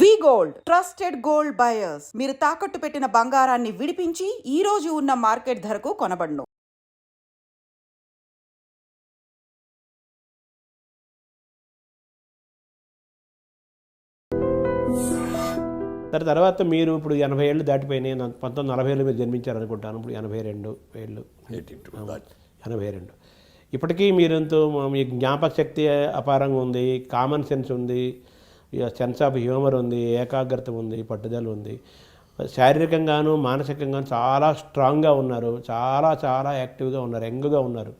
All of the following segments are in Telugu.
V gold. Trusted gold buyers. మీరు తాకట్టు పెట్టిన బంగారాన్ని విడిపించి ఈ రోజు ఉన్న మార్కెట్ ధరకు కొనబడును. దాని తర్వాత మీరు ఇప్పుడు ఎనభై ఏళ్ళు దాటిపోయినాయి. పంతొమ్మిది నలభై ఏళ్ళు మీరు జన్మించారు అనుకుంటాను ఇప్పుడు ఎనభై రెండు ఏళ్ళు. ఎనభై రెండు. ఇప్పటికీ మీరంతో మీ జ్ఞాపక శక్తి అపారంగా ఉంది. కామన్ సెన్స్ ఉంది. సెన్స్ ఆఫ్ హ్యూమర్ ఉంది ఏకాగ్రత ఉంది పట్టుదల ఉంది. శారీరకంగాను మానసికంగాను చాలా స్ట్రాంగ్గా ఉన్నారు. చాలా చాలా యాక్టివ్గా ఉన్నారు యంగ్గా ఉన్నారు.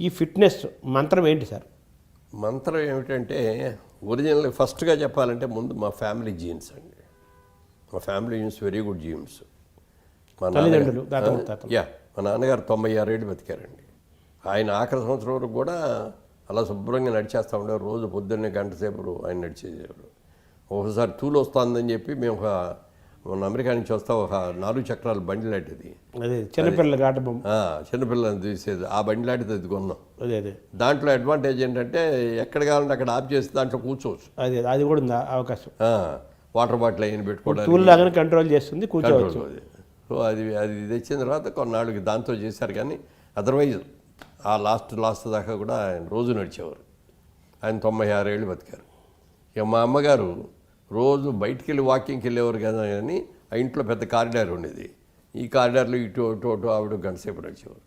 ఈ ఫిట్నెస్ మంత్రం ఏంటి సార్? మంత్రం ఏమిటంటే ఒరిజినల్ ఫస్ట్గా చెప్పాలంటే ముందు మా ఫ్యామిలీ జీన్స్ అండి. మా family genes very good genes మా తల్లిదండ్రులు. యా మా నాన్నగారు తొంభై ఆరేళ్ళు బతికారండి. ఆయన ఆఖరి సంవత్సరం వరకు కూడా అలా శుభ్రంగా నడిచేస్తూ ఉండేవారు రోజు పొద్దున్నే గంట సేపు ఆయన నడిచేసేవారు ఒకసారి తూలు వస్తుందని చెప్పి మేము ఒక మొన్న అమెరికా నుంచి వస్తా ఒక నాలుగు చక్రాల బండి లాంటిది. అదే చిన్నపిల్లల ఆట చిన్నపిల్లల్ని తీసేది. ఆ బండి లాంటిది అది కొన్నాం. అదే అదే. దాంట్లో అడ్వాంటేజ్ ఏంటంటే ఎక్కడ కావాలంటే అక్కడ ఆఫ్ చేసి దాంట్లో కూర్చోవచ్చు. అదే అది కూడా ఉంది? అవకాశం. ఆ, వాటర్ బాటిల్ అయిన పెట్టుకోవడానికి. కంట్రోల్ చేస్తుంది కూర్చోవచ్చు. సో అది అది తెచ్చిన తర్వాత కొన్నాళ్ళకి దాంతో చేశారు కానీ అదర్వైజ్ ఆ లాస్ట్ లాస్ట్ దాకా కూడా ఆయన రోజు నడిచేవారు. ఆయన తొంభై ఆరేళ్ళు బతికారు. ఇక మా అమ్మగారు రోజు బయటికి వెళ్ళి వాకింగ్కి వెళ్ళేవారు కదా కానీ ఆ ఇంట్లో పెద్ద కారిడార్ ఉండేది. ఈ కారిడార్లో ఇటు అటు అటు ఆవిడ గంట సేపు నడిచేవారు.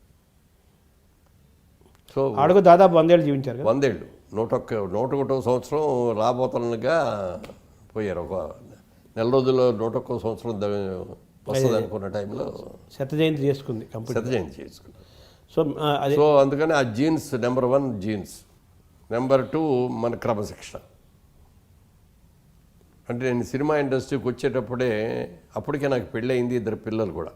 సో ఆడుకు దాదాపు వందేళ్ళు జీవించారు వందేళ్ళు. నూట ఒక్క నూట ఒకటో సంవత్సరం రాబోతున్నగా పోయారు. ఒక నెల రోజుల్లో నూట ఒక్క సంవత్సరం వస్తుంది అనుకున్న టైంలో శత జయంతి చేసుకుంది శత జయంతి చేసుకున్నాం సో సో అందుకని ఆ genes number one genes. Number two మన క్రమశిక్షణ. అంటే నేను సినిమా ఇండస్ట్రీకి వచ్చేటప్పుడే అప్పటికే నాకు పెళ్ళయింది ఇద్దరు పిల్లలు కూడా.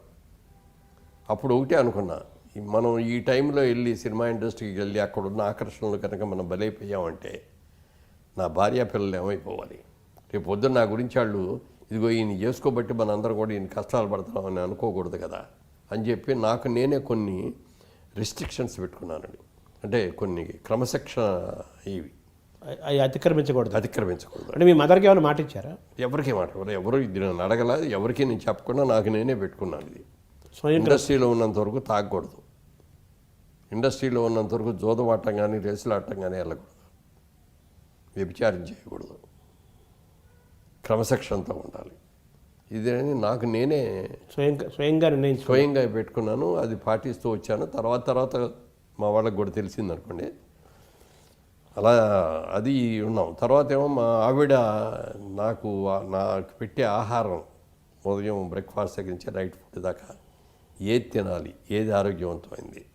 అప్పుడు ఒకటే అనుకున్నా మనం ఈ టైంలో వెళ్ళి సినిమా ఇండస్ట్రీకి వెళ్ళి అక్కడ ఉన్న ఆకర్షణలు కనుక మనం బలైపోయామంటే నా భార్య పిల్లలు ఏమైపోవాలి? రేపు పొద్దున్న నా గురించి వాళ్ళు ఇదిగో ఈయన చేసుకోబట్టి మనందరం కూడా ఈయన కష్టాలు పడతామని అనుకోకూడదు కదా? అని చెప్పి నాకు నేనే కొన్ని రిస్ట్రిక్షన్స్ పెట్టుకున్నానండి అంటే కొన్ని క్రమశిక్షణ ఇవి. అవి అతిక్రమించకూడదు. అతిక్రమించకూడదు. అంటే మీ మదర్కి ఏమైనా మాట ఇచ్చారా? ఎవరికి మాట ఎవరు ఇది నన్ను అడగల. ఎవరికి నేను చెప్పకుండా నాకు నేనే పెట్టుకున్నాను ఇది. స్వయం ఇండస్ట్రీలో ఉన్నంత వరకు తాగకూడదు. ఇండస్ట్రీలో ఉన్నంత వరకు జోదవాటం కానీ రేసులాటం కానీ వెళ్ళకూడదు. వ్యభిచారం చేయకూడదు. క్రమశిక్షణతో ఉండాలి. ఇది అని నాకు నేనే స్వయం స్వయంగా నిర్ణయించుకో స్వయంగా పెట్టుకున్నాను అది పాటిస్తూ వచ్చాను. తర్వాత తర్వాత మా వాళ్ళకి కూడా తెలిసింది అనుకోండి. అలా అది ఉన్నాం. తర్వాత ఏమో మా ఆవిడ నాకు నాకు పెట్టే ఆహారం ఉదయం బ్రేక్ఫాస్ట్ దగ్గర నుంచి నైట్ ఫుడ్ దాకా ఏది తినాలి ఏది ఆరోగ్యవంతమైంది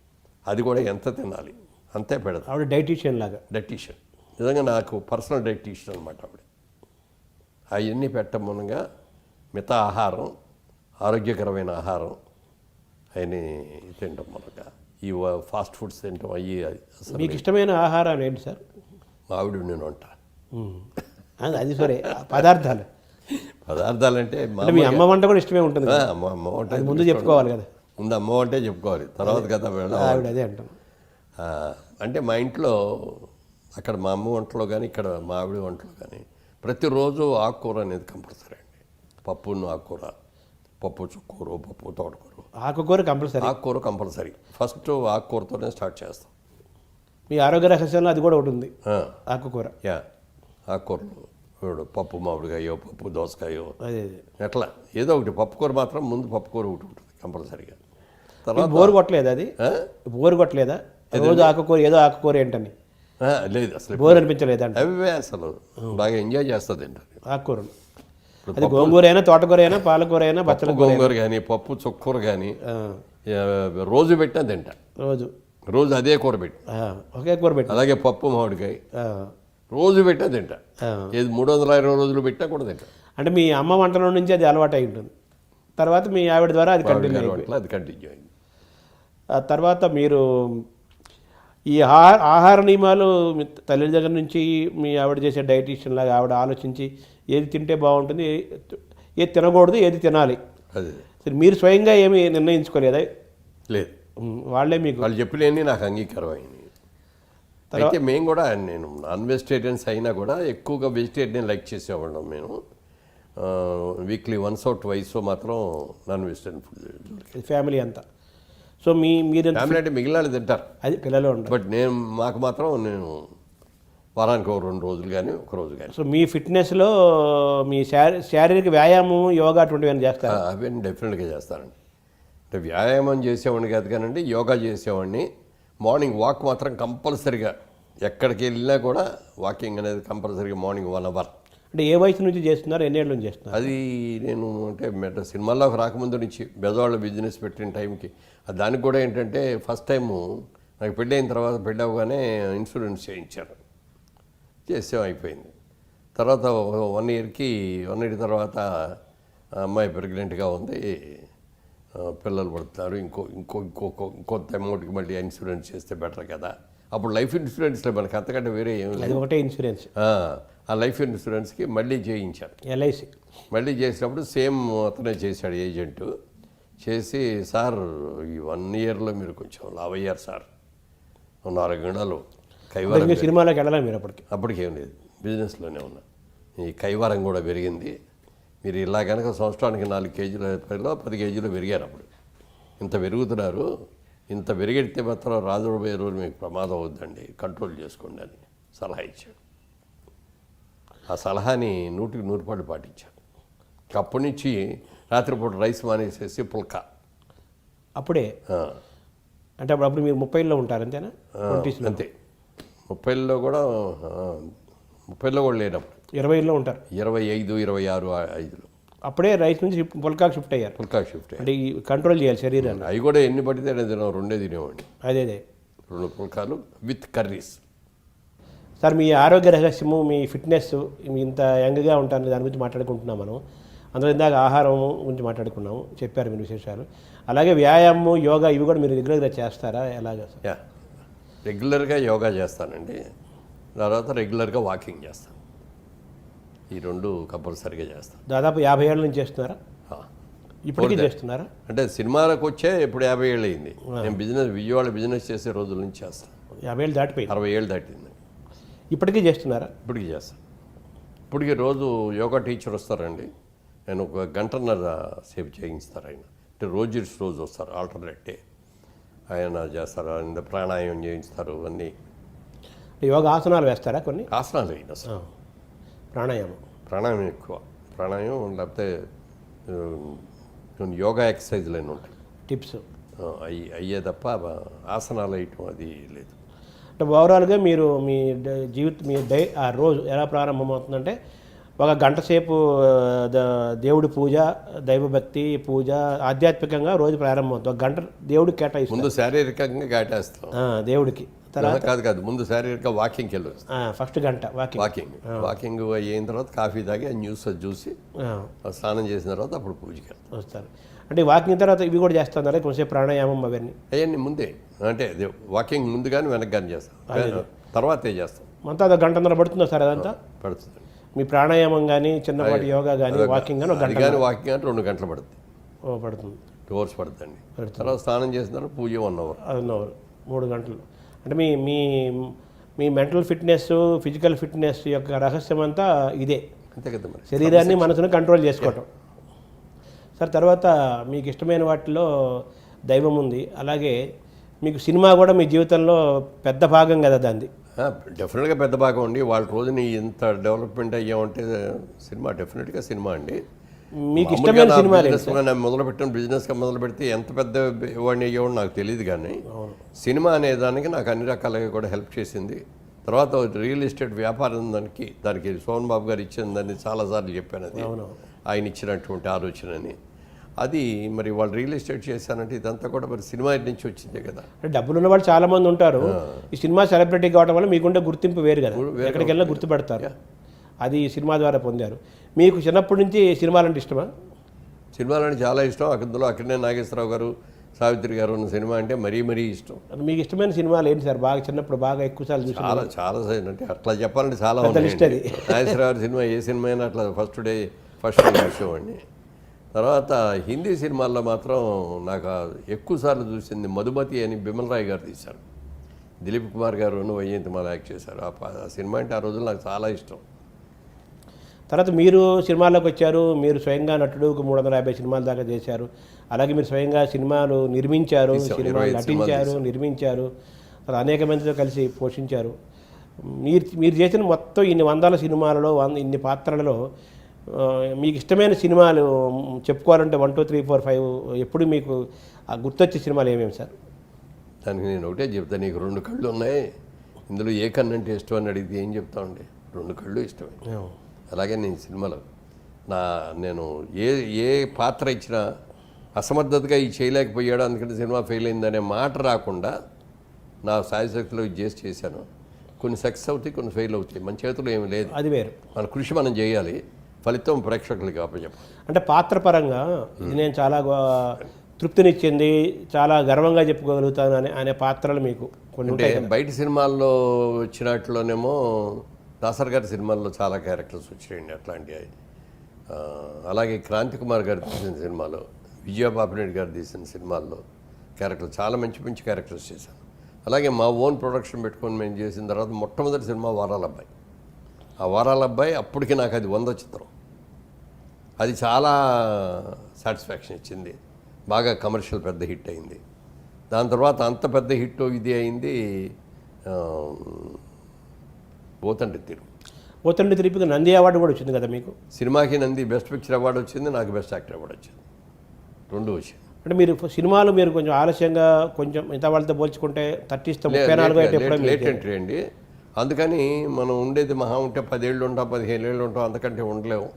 అది కూడా ఎంత తినాలి అంతే పెడతాం. ఆవిడ డైటీషియన్ లాగా. డైటీషియన్. నిజంగా నాకు పర్సనల్ డైటీషియన్ అనమాట ఆవిడ. అవన్నీ పెట్టడం మిగతా ఆహారం ఆరోగ్యకరమైన ఆహారం అవన్నీ తినడం మూలంగా ఈ ఫాస్ట్ ఫుడ్స్ అయ్యి అసలు మీకు ఇష్టమైన ఆహారం ఏంటి సార్? మా ఆవిడ నేను వంట. అది- సరే. పదార్థాలు. పదార్థాలంటే మా అంటే మీ అమ్మ వంట కూడా ఇష్టమే ఉంటుంది. అమ్మ అమ్మ వంట ముందు చెప్పుకోవాలి కదా. ముందు అమ్మ వంటే చెప్పుకోవాలి. తర్వాత కదా ఆవిడ అదే అంటాం. అంటే మా ఇంట్లో అక్కడ మా అమ్మ వంటలో కానీ ఇక్కడ మా ఆవిడ వంటలో కానీ ప్రతిరోజు ఆకుకూర అనేది కంపల్సరీ. పప్పును ఆకుకూర పప్పు చుక్కూర పప్పు తోటకూర. ఆకుకూర కంపల్సరీ. ఆకుకూర కంపల్సరీ. ఫస్ట్ ఆకుకూరతోనే స్టార్ట్ చేస్తాం. మీ ఆరోగ్య రహస్యంలో అది కూడా ఒకటి ఉంది. ఆకుకూర. యా. ఆకుకూరలు ఇప్పుడు పప్పు మామిడికాయో పప్పు దోసకాయో. ఎట్లా? ఏదో ఒకటి. పప్పుకూర మాత్రం ముందు పప్పుకూర ఒకటి ఉంటుంది కంపల్సరీగా. తర్వాత బోరు కొట్టలేదా అది? బోరు కొట్టలేదా? రోజు ఆకుకూర ఏదో ఆకుకూర ఏంటని. లేదు అసలు బోర్ అనిపించలేదంట. అవే అసలు. బాగా ఎంజాయ్ చేస్తుంది ఏంటని ఆకుకూరను. అది గోంగూర అయినా తోటకూర అయినా పాలకూర అయినా బచ్చల గోంగూర కానీ పప్పు చుక్కూర కానీ రోజు పెట్టినా తింటా. రోజు. రోజు అదే కూర పెట్టి. ఒకే కూర పెట్టి. అలాగే పప్పు మామిడికాయ. రోజు పెట్టినా తింటా. ఏది మూడు వందల ఇరవై రోజులు పెట్టినా కూడా తింటా. అంటే మీ అమ్మ వంటల నుంచి అది అలవాటు అయి ఉంటుంది. తర్వాత మీ ఆవిడ ద్వారా అది కంటిన్యూ అది కంటిన్యూ అయింది. ఆ తర్వాత మీరు ఈ ఆహార ఆహార నియమాలు తల్లి దగ్గర నుంచి మీ ఆవిడ చేసే డైటీషియన్ లాగా ఆవిడ ఆలోచించి ఏది తింటే బాగుంటుంది ఏది తినకూడదు ఏది తినాలి. అదే. సరే మీరు స్వయంగా ఏమి నిర్ణయించుకోలేదా? లేదు. వాళ్ళే మీకు వాళ్ళు చెప్పినవన్నీ నాకు అంగీకారం అయింది అయితే మేము కూడా నేను నాన్ వెజిటేరియన్స్ అయినా కూడా ఎక్కువగా వెజిటేరియన్ లైక్ చేసేవాళ్ళం మేము. వీక్లీ వన్స్ అవుట్ వైస్ మాత్రం నాన్ వెజిటేరియన్ ఫుడ్ ఫ్యామిలీ అంతా. సో మీ మీరు ఫ్యామిలీ అంటే మిగిలిన వాళ్ళు తింటారు. అది పిల్లలు బట్ నేను మాకు మాత్రం నేను వారానికి ఒక రెండు రోజులు కానీ ఒక రోజు కానీ. సో మీ ఫిట్నెస్లో మీ శారీ శారీరక వ్యాయామం యోగా అటువంటివి చేస్తారు? అవి డెఫినెట్గా చేస్తానండి అంటే వ్యాయామం చేసేవాడిని కాదు కానండి యోగా చేసేవాడిని. మార్నింగ్ వాక్ మాత్రం కంపల్సరిగా. ఎక్కడికి వెళ్ళినా కూడా వాకింగ్ అనేది కంపల్సరీగా మార్నింగ్ వన్ అవర్. అంటే ఏ వయసు నుంచి చేస్తున్నారు ఎన్నేళ్ళ నుంచి చేస్తున్నారు? అది నేను అంటే మెట సినిమాల్లోకి రాకముందు నుంచి బెదవాళ్ళ బిజినెస్ పెట్టిన టైంకి. దానికి కూడా ఏంటంటే ఫస్ట్ టైము నాకు పెళ్ళి అయిన తర్వాత పెళ్ళి అవ్వగానే ఇన్సూరెన్స్ చేయించారు. చేసాం అయిపోయింది. తర్వాత వన్ ఇయర్కి వన్ ఇయర్ తర్వాత అమ్మాయి ప్రెగ్నెంట్గా ఉంది. పిల్లలు పడుతున్నారు. ఇంకో ఇంకో ఇంకో ఇంకొంత అమౌంట్కి మళ్ళీ ఇన్సూరెన్స్ చేస్తే బెటర్ కదా. అప్పుడు లైఫ్ ఇన్సూరెన్స్లో మనకి అంతకంటే వేరే ఏం లేదు. ఒకటే ఇన్సూరెన్స్. ఆ, లైఫ్ ఇన్సూరెన్స్కి మళ్ళీ చేయించారు. ఎల్ఐసి. మళ్ళీ చేసినప్పుడు సేమ్ అతనే చేశాడు ఏజెంట్. చేసి సార్ ఈ వన్ ఇయర్లో మీరు కొంచెం లావ్ అయ్యారు సార్ నాలుగు గంటలు కైవారం సినిమాలోకి వెళ్ళాలి మీరు అప్పటికి. అప్పటికేం లేదు. బిజినెస్లోనే ఉన్నా. ఈ కైవారం కూడా పెరిగింది. మీరు ఇలా కనుక సంవత్సరానికి నాలుగు కేజీల పైలో పది కేజీలు పెరిగారు అప్పుడు. ఇంత పెరుగుతున్నారు. ఇంత పెరిగితే మాత్రం రాజుపోయే రోజు మీకు ప్రమాదం అవుద్దండి. కంట్రోల్ చేసుకోండి అని సలహా ఇచ్చాడు. ఆ సలహాని నూటికి నూరు పాటు పాటించాను అప్పటి నుంచి రాత్రిపూట రైస్ మానేసేసి పుల్కా. అప్పుడే? అంటే అప్పుడు అప్పుడు మీరు ముప్పైలో ఉంటారు అంతేనా? అంతే. ముప్పైలో కూడా ముప్పైలో కూడా లేనప్పుడు. ఇరవైలో ఉంటారు. ఇరవై ఐదు ఇరవై ఆరు ఐదులో. అప్పుడే రైస్ నుంచి పుల్కాకి షిఫ్ట్ అయ్యారు. పుల్కా షిఫ్ట్. అంటే ఈ కంట్రోల్ చేయాలి శరీరాన్ని. అవి కూడా ఎన్ని పడితే నేను రెండే తినేవాడిని. అదే అదే. రెండు పుల్కాలు విత్ కర్రీస్. సార్ మీ ఆరోగ్య రహస్యము మీ ఫిట్నెస్ మీ ఇంత యంగ్గా ఉంటారు దాని గురించి మాట్లాడుకుంటున్నాం మనం. అందులో ఇందాక ఆహారం గురించి మాట్లాడుకున్నాము చెప్పారు మీరు విశేషాలు. అలాగే వ్యాయామం యోగా ఇవి కూడా మీరు రెగ్యులర్గా చేస్తారా? ఎలాగా సార్? యా. రెగ్యులర్గా యోగా చేస్తానండి. తర్వాత రెగ్యులర్గా వాకింగ్ చేస్తాను. ఈ రెండు కంపల్సరీగా చేస్తాను. దాదాపు యాభై ఏళ్ళ నుంచి చేస్తున్నారా? ఆ. ఇప్పటికీ చేస్తున్నారా? అంటే సినిమాలకు వచ్చే ఇప్పుడు యాభై ఏళ్ళు అయింది. నేను బిజినెస్ విజయవాడ బిజినెస్ చేసే రోజుల నుంచి చేస్తాను. యాభై ఏళ్ళు దాటిపోయింది. అరవై ఏళ్ళు దాటింది. ఇప్పటికీ చేస్తున్నారా? ఇప్పటికి చేస్తాను. ఇప్పటికి రోజు యోగా టీచర్ వస్తారండి. నేను ఒక గంటన్నర సేపు చేయిస్తారు ఆయన. అంటే రోజు రోజు వస్తారు ఆల్టర్నేట్ డే. ఆయన చేస్తారు ఆయన ప్రాణాయామం చేయిస్తారు అన్నీ. యోగా ఆసనాలు వేస్తారా కొన్ని? ఆసనాలు అయిన అసలు. ప్రాణాయామం. ప్రాణాయామం ఎక్కువ. ప్రాణాయామం లేకపోతే కొన్ని యోగా ఎక్సర్సైజ్లు అయినా ఉంటాయి. టిప్స్. అవి అయ్యే తప్ప ఆసనాలు వేయటం అది లేదు. అంటే ఓవరాల్గా మీరు మీ జీవిత మీ డై ఆ రోజు ఎలా ప్రారంభమవుతుందంటే ఒక గంట సేపు దేవుడి పూజ దైవభక్తి పూజ ఆధ్యాత్మికంగా రోజు ప్రారంభమవుతుంది. ఒక గంట దేవుడికి కేటాయిస్తుంది ముందు శారీరకంగా ఆ, దేవుడికి. తర్వాత కాదు కాదు ముందు శారీరక వాకింగ్కి వెళ్ళి ఫస్ట్ గంట వాకింగ్. వాకింగ్. వాకింగ్ అయిన తర్వాత కాఫీ తాగి న్యూస్ అది చూసి స్నానం చేసిన తర్వాత అప్పుడు పూజకి వెళ్తాం. వస్తారు. అంటే వాకింగ్ తర్వాత ఇవి కూడా చేస్తున్నారా కొంచెం ప్రాణాయామం అవన్నీ? అవన్నీ ముందే. అంటే అదే వాకింగ్ ముందు కానీ వెనక్కి కానీ చేస్తాం. తర్వాతే చేస్తాం? మొత్తం అదొక గంటన్నర పడుతుందా సార్ అదంతా? పడుతుంది. మీ ప్రాణాయామం కానీ చిన్నపాటి యోగా కానీ వాకింగ్ కానీ గంట కానీ వాకింగ్ అంటే రెండు గంటలు పడుతుంది. ఓ పడుతుంది. టూ అవర్స్ పడుతుందండి. తర్వాత స్నానం చేసిన తర్వాత పూజ వన్ అవర్. One hour. మూడు గంటలు. అంటే మీ మీ మీ మెంటల్ ఫిట్నెస్ ఫిజికల్ ఫిట్నెస్ యొక్క రహస్యం అంతా ఇదే. అంతే కదా మరి. శరీరాన్ని మనసును కంట్రోల్ చేసుకోవటం. సార్ తర్వాత మీకు ఇష్టమైన వాటిలో దైవం ఉంది. అలాగే మీకు సినిమా కూడా మీ జీవితంలో పెద్ద భాగం కదా దాన్ని డెఫినెట్గా పెద్ద భాగం అండి వాళ్ళ రోజున ఇంత డెవలప్మెంట్ అయ్యామంటే సినిమా డెఫినెట్గా సినిమా అండి. మీకు ఇష్టమైన సినిమా మొదలు పెట్టిన బిజినెస్గా మొదలు పెడితే ఎంత పెద్ద వాడిని అయ్యేవాడు నాకు తెలియదు కానీ సినిమా అనే దానికి నాకు అన్ని రకాలుగా కూడా హెల్ప్ చేసింది. తర్వాత రియల్ ఎస్టేట్ వ్యాపారం దానికి దానికి సోహన్ బాబు గారు ఇచ్చిన దాన్ని చాలాసార్లు చెప్పాను అది. ఆయన ఇచ్చినటువంటి ఆలోచనని. అది మరి వాళ్ళు రియల్ ఎస్టేట్ చేశానంటే ఇదంతా కూడా మరి సినిమా నుంచి వచ్చిందే కదా. అంటే డబ్బులు ఉన్న వాళ్ళు చాలా మంది ఉంటారు ఈ సినిమా సెలబ్రిటీ కావడం వల్ల మీకుండే గుర్తింపు వేరు కదా. ఎక్కడికి వెళ్ళినా గుర్తుపెడతారు. అది సినిమా ద్వారా పొందారు. మీకు చిన్నప్పటి నుంచి సినిమాలంటే ఇష్టమా? సినిమాలంటే చాలా ఇష్టం. అందులో అక్కడనే నాగేశ్వరరావు గారు సావిత్రి గారు ఉన్న సినిమా అంటే మరీ మరీ ఇష్టం. మీకు ఇష్టమైన సినిమాలు ఏంటి సార్? బాగా చిన్నప్పుడు బాగా ఎక్కువ సార్లు చాలా చాలా అంటే అట్లా చెప్పాలంటే చాలా నాగేశ్వరరావు గారి సినిమా ఏ సినిమా అయినా అట్లా ఫస్ట్ డే ఫస్ట్ డే చూసేవాడిని తర్వాత హిందీ సినిమాల్లో మాత్రం నాకు ఎక్కువ సార్లు చూసింది మధుమతి అని బిమల్ రాయ్ గారు తీశారు. దిలీప్ కుమార్ గారు వైజయంతిమాల యాక్ట్ చేశారు. ఆ సినిమా అంటే ఆ రోజుల్లో నాకు చాలా ఇష్టం. తర్వాత మీరు సినిమాల్లోకి వచ్చారు. మీరు స్వయంగా నటుడు మూడు వందల యాభై సినిమాల దాకా చేశారు. అలాగే మీరు స్వయంగా సినిమాలు నిర్మించారు సినిమాలు నటించారు నిర్మించారు. అనేక మందితో కలిసి పోషించారు. మీరు మీరు చేసిన మొత్తం ఇన్ని వందల సినిమాలలో ఇన్ని పాత్రలలో మీకు ఇష్టమైన సినిమాలు చెప్పుకోవాలంటే one two three four five ఎప్పుడు మీకు ఆ గుర్తొచ్చే సినిమాలు ఏమేమి సార్? దానికి నేను ఒకటే చెప్తాను నీకు రెండు కళ్ళు ఉన్నాయి ఇందులో ఏ కన్ను అంటే ఇష్టం అని అడిగితే ఏం చెప్తామండి రెండు కళ్ళు ఇష్టమే. అలాగే నేను సినిమాలో నా నేను ఏ ఏ పాత్ర ఇచ్చినా అసమర్థతగా ఈ చేయలేకపోయాడు అందుకని సినిమా ఫెయిల్ అయిందనే మాట రాకుండా నా సాయశక్తిలో ఇది చేసి చేశాను. కొన్ని సక్సెస్ అవుతాయి కొన్ని ఫెయిల్ అవుతాయి మన చేతిలో ఏమీ లేదు. అది వేరు. మన కృషి మనం చేయాలి. ఫలితం ప్రేక్షకులకి అప్పచెప్పాలి. అంటే పాత్ర పరంగా ఇది నేను చాలా తృప్తినిచ్చింది చాలా గర్వంగా చెప్పుకోగలుగుతాను అనే అనే పాత్రలు మీకు కొన్ని బయట సినిమాల్లో వచ్చినట్లోనేమో దాసర్ గారి సినిమాల్లో చాలా క్యారెక్టర్స్ వచ్చాయండి అట్లాంటివి. అలాగే క్రాంతి కుమార్ గారు తీసిన సినిమాలో విజయబాబురెడ్డి గారు తీసిన సినిమాల్లో క్యారెక్టర్ చాలా మంచి మంచి క్యారెక్టర్స్ చేశాను అలాగే మా ఓన్ ప్రొడక్షన్ పెట్టుకొని మేము చేసిన తర్వాత మొట్టమొదటి సినిమా వారాల అబ్బాయి ఆ వారాల అబ్బాయి అప్పటికి నాకు అది వంద చిత్రం. అది చాలా సాటిస్ఫాక్షన్ ఇచ్చింది. బాగా కమర్షియల్ పెద్ద హిట్ అయింది. దాని తర్వాత అంత పెద్ద హిట్ ఇది అయింది పోతండి తిరుగు. పోతండి తిరిపి నంది అవార్డు కూడా వచ్చింది కదా మీకు? సినిమాకి నంది బెస్ట్ పిక్చర్ అవార్డు వచ్చింది నాకు బెస్ట్ యాక్టర్ అవార్డు వచ్చింది. రెండు వచ్చింది. అంటే మీరు సినిమాలు మీరు కొంచెం ఆలస్యంగా కొంచెం మిగతా వాళ్ళతో పోల్చుకుంటే థర్టీస్ ముప్పై నాలుగు అయితే లేట్ ఎంట్రీ అండి. అందుకని మనం ఉండేది మహా ఉంటే పదేళ్ళు ఉంటాం పదిహేను ఏళ్ళు ఉంటాం అంతకంటే ఉండలేము.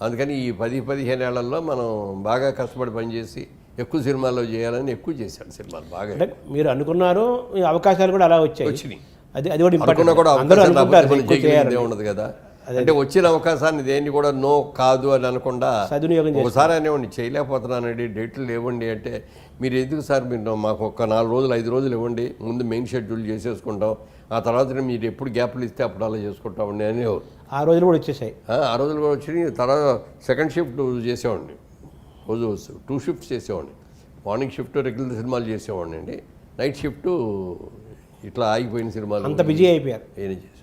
అందుకని ఈ పది పదిహేను ఏళ్ళలో మనం బాగా కష్టపడి పనిచేసి ఎక్కువ సినిమాల్లో చేయాలని ఎక్కువ చేశాడు సినిమాలు బాగా. మీరు అనుకున్నారు ఈ అవకాశాలు కూడా అలా వచ్చాయి. వచ్చినాయి. అది అది కూడా ఇంపార్టెంట్ ఏముండదు కదా. అంటే వచ్చిన అవకాశాన్ని దేన్ని కూడా నో కాదు అని అనకుండా. ఒకసారి అనేవ్వండి చేయలేకపోతున్నానండి డేట్లు ఇవ్వండి అంటే మీరు ఎందుకు సార్ మీరు మాకు ఒక నాలుగు రోజులు ఐదు రోజులు ఇవ్వండి ముందు మెయిన్ షెడ్యూల్ చేసేసుకుంటాం ఆ తర్వాత మీరు ఎప్పుడు గ్యాప్లు ఇస్తే అప్పుడు అలా చేసుకుంటామండి అనేవారు. ఆ రోజులు కూడా వచ్చేసాయి. ఆ, రోజులు కూడా వచ్చి తర్వాత సెకండ్ షిఫ్ట్ చేసేవాడిని. రోజు టూ షిఫ్ట్స్ చేసేవాడిని. మార్నింగ్ షిఫ్ట్ రెగ్యులర్ సినిమాలు చేసేవాడిని అండి. నైట్ షిఫ్ట్ ఇట్లా ఆగిపోయిన సినిమాలు అంత బిజీ అయిపోయారు.